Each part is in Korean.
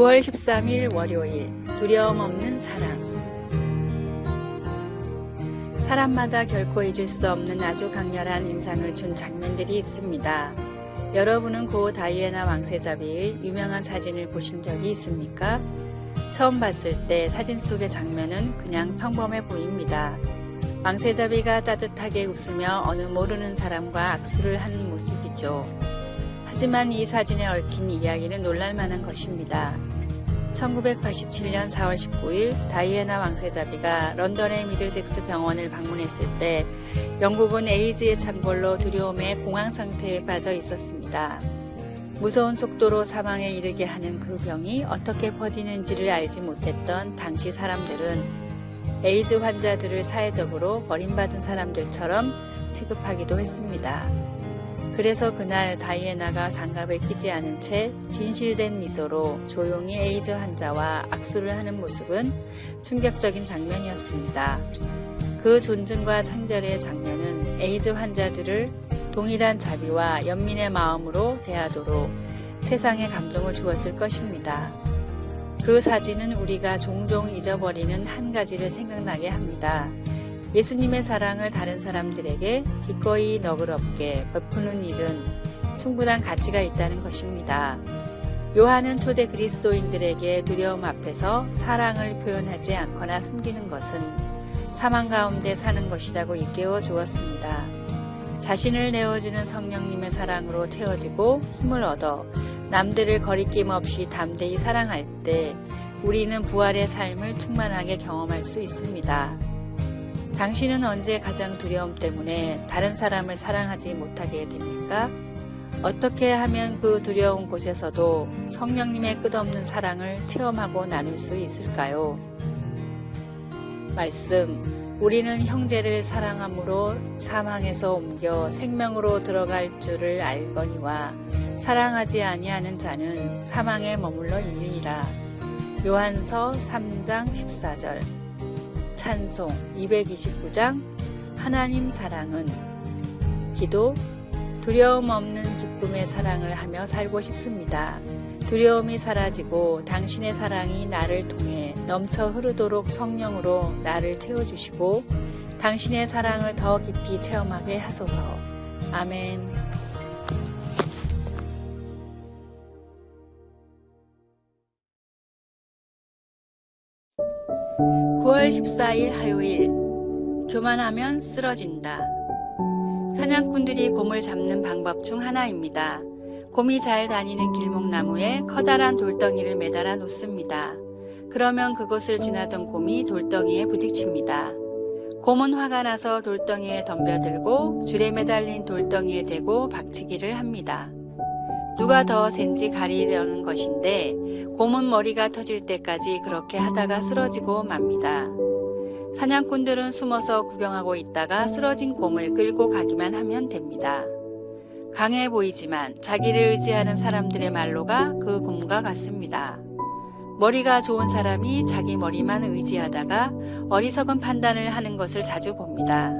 9월 13일 월요일 두려움 없는 사랑 사람마다 결코 잊을 수 없는 아주 강렬한 인상을 준 장면들이 있습니다. 여러분은 고 다이애나 왕세자비의 유명한 사진을 보신 적이 있습니까? 처음 봤을 때 사진 속의 장면은 그냥 평범해 보입니다. 왕세자비가 따뜻하게 웃으며 어느 모르는 사람과 악수를 하는 모습이죠. 하지만 이 사진에 얽힌 이야기는 놀랄만한 것입니다. 1987년 4월 19일 다이애나 왕세자비가 런던의 미들섹스 병원을 방문했을 때 영국은 에이즈의 창궐로 두려움의 공황 상태에 빠져 있었습니다. 무서운 속도로 사망에 이르게 하는 그 병이 어떻게 퍼지는지를 알지 못했던 당시 사람들은 에이즈 환자들을 사회적으로 버림받은 사람들처럼 취급하기도 했습니다. 그래서 그날 다이애나가 장갑을 끼지 않은 채 진실된 미소로 조용히 에이즈 환자와 악수를 하는 모습은 충격적인 장면이었습니다. 그 존중과 청결의 장면은 에이즈 환자들을 동일한 자비와 연민의 마음으로 대하도록 세상에 감동을 주었을 것입니다. 그 사진은 우리가 종종 잊어버리는 한 가지를 생각나게 합니다. 예수님의 사랑을 다른 사람들에게 기꺼이 너그럽게 베푸는 일은 충분한 가치가 있다는 것입니다. 요한은 초대 그리스도인들에게 두려움 앞에서 사랑을 표현하지 않거나 숨기는 것은 사망 가운데 사는 것이라고 일깨워 주었습니다. 자신을 내어주는 성령님의 사랑으로 채워지고 힘을 얻어 남들을 거리낌 없이 담대히 사랑할 때 우리는 부활의 삶을 충만하게 경험할 수 있습니다. 당신은 언제 가장 두려움 때문에 다른 사람을 사랑하지 못하게 됩니까? 어떻게 하면 그 두려운 곳에서도 성령님의 끝없는 사랑을 체험하고 나눌 수 있을까요? 말씀. 우리는 형제를 사랑함으로 사망에서 옮겨 생명으로 들어갈 줄을 알거니와 사랑하지 아니하는 자는 사망에 머물러 있느니라. 요한서 3장 14절. 찬송 229장 하나님 사랑은 기도 두려움 없는 기쁨의 사랑을 하며 살고 싶습니다. 두려움이 사라지고 당신의 사랑이 나를 통해 넘쳐 흐르도록 성령으로 나를 채워주시고 당신의 사랑을 더 깊이 체험하게 하소서. 아멘. 9월 14일 화요일 교만하면 쓰러진다. 사냥꾼들이 곰을 잡는 방법 중 하나입니다. 곰이 잘 다니는 길목나무에 커다란 돌덩이를 매달아 놓습니다. 그러면 그곳을 지나던 곰이 돌덩이에 부딪힙니다. 곰은 화가 나서 돌덩이에 덤벼들고 줄에 매달린 돌덩이에 대고 박치기를 합니다. 누가 더 센지 가리려는 것인데 곰은 머리가 터질 때까지 그렇게 하다가 쓰러지고 맙니다. 사냥꾼들은 숨어서 구경하고 있다가 쓰러진 곰을 끌고 가기만 하면 됩니다. 강해 보이지만 자기를 의지하는 사람들의 말로가 그 곰과 같습니다. 머리가 좋은 사람이 자기 머리만 의지하다가 어리석은 판단을 하는 것을 자주 봅니다.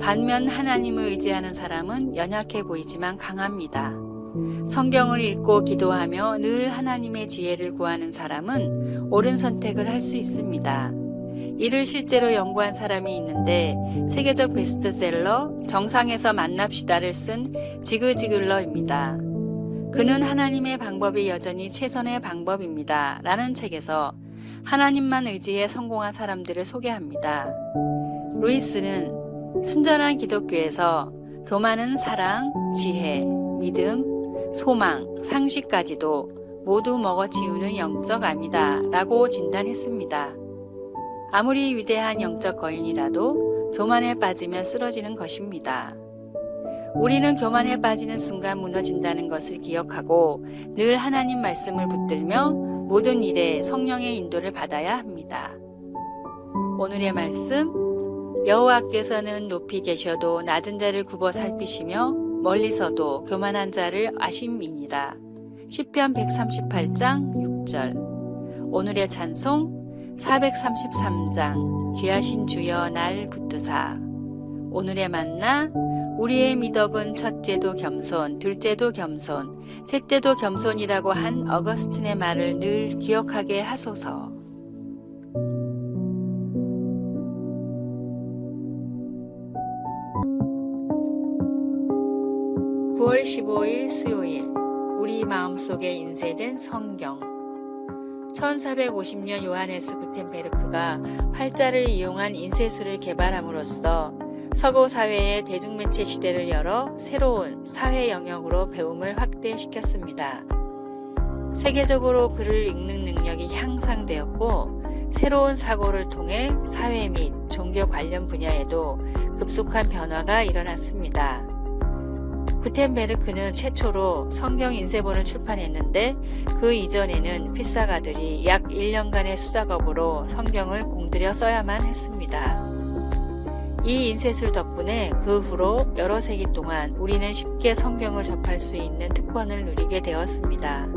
반면 하나님을 의지하는 사람은 연약해 보이지만 강합니다. 성경을 읽고 기도하며 늘 하나님의 지혜를 구하는 사람은 옳은 선택을 할 수 있습니다. 이를 실제로 연구한 사람이 있는데 세계적 베스트셀러 정상에서 만납시다를 쓴 지그지글러입니다. 그는 하나님의 방법이 여전히 최선의 방법입니다. 라는 책에서 하나님만 의지해 성공한 사람들을 소개합니다. 루이스는 순전한 기독교에서 교만은 사랑, 지혜, 믿음, 소망, 상식까지도 모두 먹어치우는 영적 암이다 라고 진단했습니다. 아무리 위대한 영적 거인이라도 교만에 빠지면 쓰러지는 것입니다. 우리는 교만에 빠지는 순간 무너진다는 것을 기억하고 늘 하나님 말씀을 붙들며 모든 일에 성령의 인도를 받아야 합니다. 오늘의 말씀 여호와께서는 높이 계셔도 낮은 자를 굽어 살피시며 멀리서도 교만한 자를 아심이니라. 시편 138장 6절. 오늘의 찬송 433장 귀하신 주여 날 붙드사. 오늘의 만나 우리의 미덕은 첫째도 겸손, 둘째도 겸손, 셋째도 겸손이라고 한 어거스틴의 말을 늘 기억하게 하소서. 9월 15일 수요일 우리 마음속에 인쇄된 성경 1450년 요하네스 구텐베르크가 활자를 이용한 인쇄술을 개발함으로써 서구 사회의 대중매체 시대를 열어 새로운 사회 영역으로 배움을 확대시켰습니다. 세계적으로 글을 읽는 능력이 향상되었고 새로운 사고를 통해 사회 및 종교 관련 분야에도 급속한 변화가 일어났습니다. 구텐베르크는 최초로 성경 인쇄본을 출판했는데 그 이전에는 필사가들이 약 1년간의 수작업으로 성경을 공들여 써야만 했습니다. 이 인쇄술 덕분에 그 후로 여러 세기 동안 우리는 쉽게 성경을 접할 수 있는 특권을 누리게 되었습니다.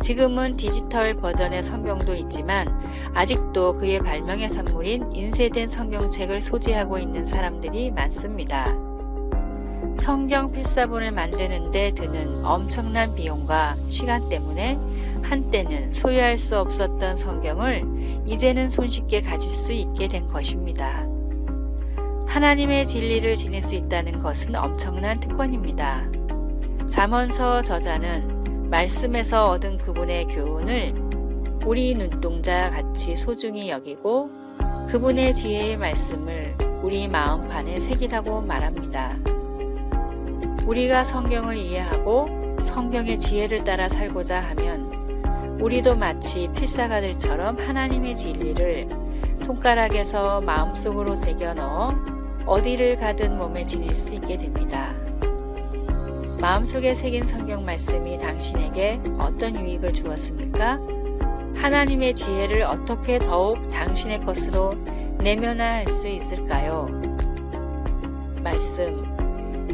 지금은 디지털 버전의 성경도 있지만 아직도 그의 발명의 산물인 인쇄된 성경책을 소지하고 있는 사람들이 많습니다. 성경 필사본을 만드는데 드는 엄청난 비용과 시간 때문에 한때는 소유할 수 없었던 성경을 이제는 손쉽게 가질 수 있게 된 것입니다. 하나님의 진리를 지닐 수 있다는 것은 엄청난 특권입니다. 잠언서 저자는 말씀에서 얻은 그분의 교훈을 우리 눈동자 같이 소중히 여기고 그분의 지혜의 말씀을 우리 마음판에 새기라고 말합니다. 우리가 성경을 이해하고 성경의 지혜를 따라 살고자 하면 우리도 마치 필사가들처럼 하나님의 진리를 손가락에서 마음속으로 새겨 넣어 어디를 가든 몸에 지닐 수 있게 됩니다. 마음속에 새긴 성경 말씀이 당신에게 어떤 유익을 주었습니까? 하나님의 지혜를 어떻게 더욱 당신의 것으로 내면화할 수 있을까요? 말씀.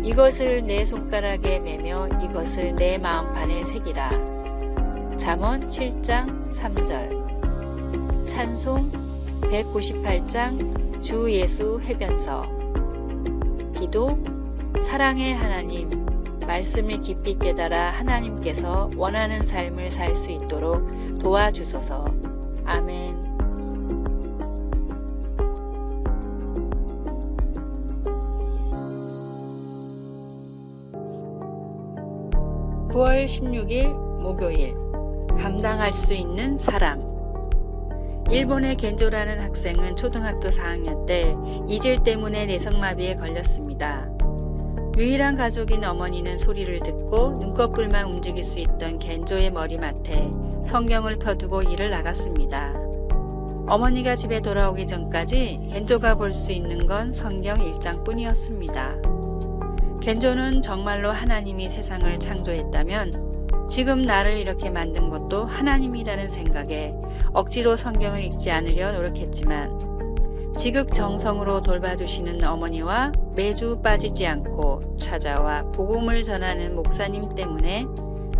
이것을 내 손가락에 매며 이것을 내 마음판에 새기라. 잠언 7장 3절. 찬송 198장 주 예수 해변서. 기도 사랑의 하나님 말씀을 깊이 깨달아 하나님께서 원하는 삶을 살 수 있도록 도와주소서. 아멘. 9월 16일 목요일 감당할 수 있는 사람 일본의 겐조라는 학생은 초등학교 4학년 때 이질 때문에 내성마비에 걸렸습니다. 유일한 가족인 어머니는 소리를 듣고 눈꺼풀만 움직일 수 있던 겐조의 머리맡에 성경을 펴두고 일을 나갔습니다. 어머니가 집에 돌아오기 전까지 겐조가 볼 수 있는 건 성경 1장뿐이었습니다. 겐조는 정말로 하나님이 세상을 창조했다면 지금 나를 이렇게 만든 것도 하나님이라는 생각에 억지로 성경을 읽지 않으려 노력했지만 지극정성으로 돌봐주시는 어머니와 매주 빠지지 않고 찾아와 복음을 전하는 목사님 때문에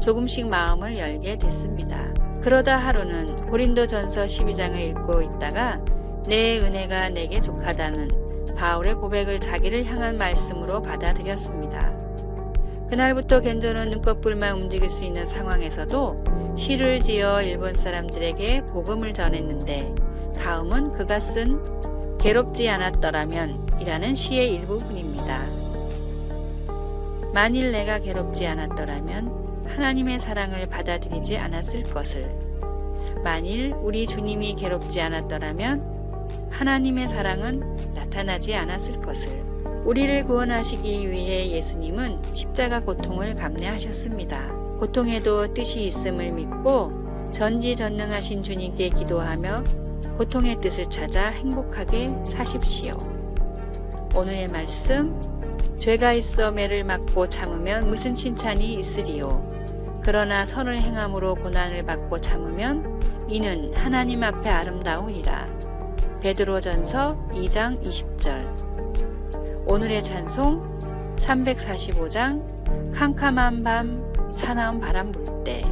조금씩 마음을 열게 됐습니다. 그러다 하루는 고린도 전서 12장을 읽고 있다가 내 은혜가 내게 족하다는 바울의 고백을 자기를 향한 말씀으로 받아들였습니다. 그날부터 겐조는 눈꺼풀만 움직일 수 있는 상황에서도 시를 지어 일본 사람들에게 복음을 전했는데 다음은 그가 쓴 괴롭지 않았더라면 이라는 시의 일부분입니다. 만일 내가 괴롭지 않았더라면 하나님의 사랑을 받아들이지 않았을 것을 만일 우리 주님이 괴롭지 않았더라면 하나님의 사랑은 나타나지 않았을 것을 우리를 구원하시기 위해 예수님은 십자가 고통을 감내하셨습니다. 고통에도 뜻이 있음을 믿고 전지전능하신 주님께 기도하며 고통의 뜻을 찾아 행복하게 사십시오. 오늘의 말씀 죄가 있어 매를 맞고 참으면 무슨 칭찬이 있으리요. 그러나 선을 행함으로 고난을 받고 참으면 이는 하나님 앞에 아름다우니라. 베드로전서 2장 20절 오늘의 찬송 345장 캄캄한 밤 사나운 바람 불 때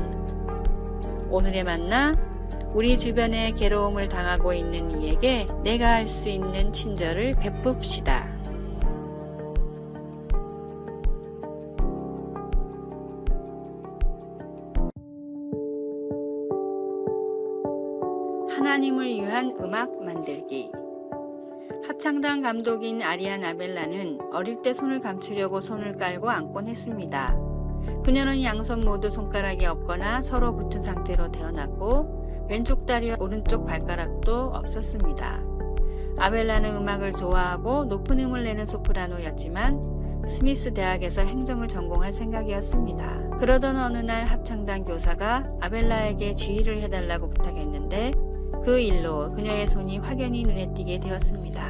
오늘의 만나 우리 주변에 괴로움을 당하고 있는 이에게 내가 할 수 있는 친절을 베풉시다. 하나님을 위한 음악 만들기. 합창단 감독인 아리안 아벨라는 어릴 때 손을 감추려고 손을 깔고 안곤 했습니다. 그녀는 양손 모두 손가락이 없거나 서로 붙은 상태로 태어났고 왼쪽 다리와 오른쪽 발가락도 없었습니다. 아벨라는 음악을 좋아하고 높은 음을 내는 소프라노였지만 스미스 대학에서 행정을 전공할 생각이었습니다. 그러던 어느 날 합창단 교사가 아벨라에게 지휘를 해달라고 부탁했는데 그 일로 그녀의 손이 확연히 눈에 띄게 되었습니다.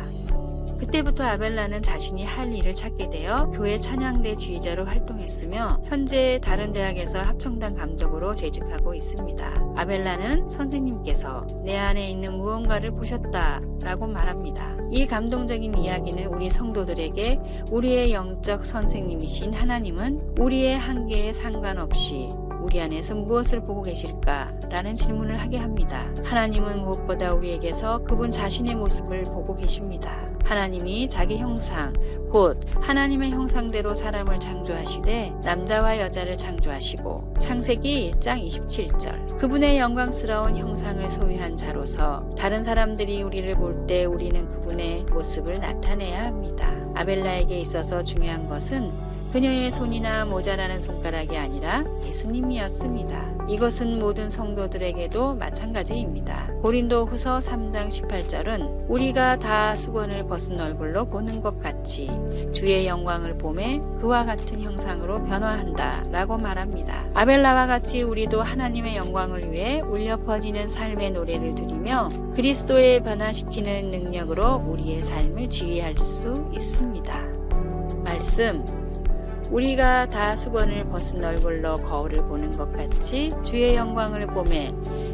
그때부터 아벨라는 자신이 할 일을 찾게 되어 교회 찬양대 지휘자로 활동했으며 현재 다른 대학에서 합창단 감독으로 재직하고 있습니다. 아벨라는 선생님께서 내 안에 있는 무언가를 보셨다 라고 말합니다. 이 감동적인 이야기는 우리 성도들에게 우리의 영적 선생님이신 하나님은 우리의 한계에 상관없이 우리 안에서 무엇을 보고 계실까? 라는 질문을 하게 합니다. 하나님은 무엇보다 우리에게서 그분 자신의 모습을 보고 계십니다. 하나님이 자기 형상, 곧 하나님의 형상대로 사람을 창조하시되 남자와 여자를 창조하시고 창세기 1장 27절 그분의 영광스러운 형상을 소유한 자로서 다른 사람들이 우리를 볼 때 우리는 그분의 모습을 나타내야 합니다. 아벨라에게 있어서 중요한 것은 그녀의 손이나 모자라는 손가락이 아니라 예수님이었습니다. 이것은 모든 성도들에게도 마찬가지입니다. 고린도 후서 3장 18절은 우리가 다 수건을 벗은 얼굴로 보는 것 같이 주의 영광을 보매 그와 같은 형상으로 변화한다 라고 말합니다. 아벨라와 같이 우리도 하나님의 영광을 위해 울려 퍼지는 삶의 노래를 드리며 그리스도의 변화시키는 능력으로 우리의 삶을 지휘할 수 있습니다. 말씀 우리가 다 수건을 벗은 얼굴로 거울을 보는 것 같이 주의 영광을 보매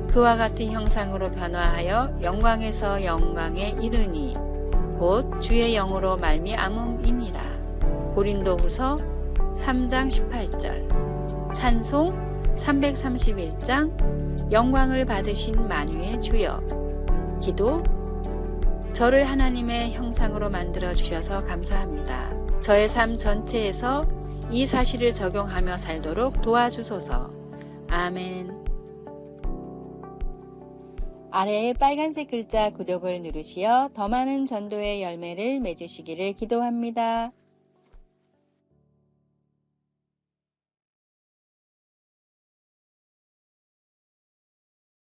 그와 같은 형상으로 변화하여 영광에서 영광에 이르니 곧 주의 영으로 말미암음이니라. 고린도후서 3장 18절. 찬송 331장 영광을 받으신 만유의 주여. 기도 저를 하나님의 형상으로 만들어 주셔서 감사합니다. 저의 삶 전체에서 이 사실을 적용하며 살도록 도와주소서. 아멘. 아래의 빨간색 글자 구독을 누르시어 더 많은 전도의 열매를 맺으시기를 기도합니다.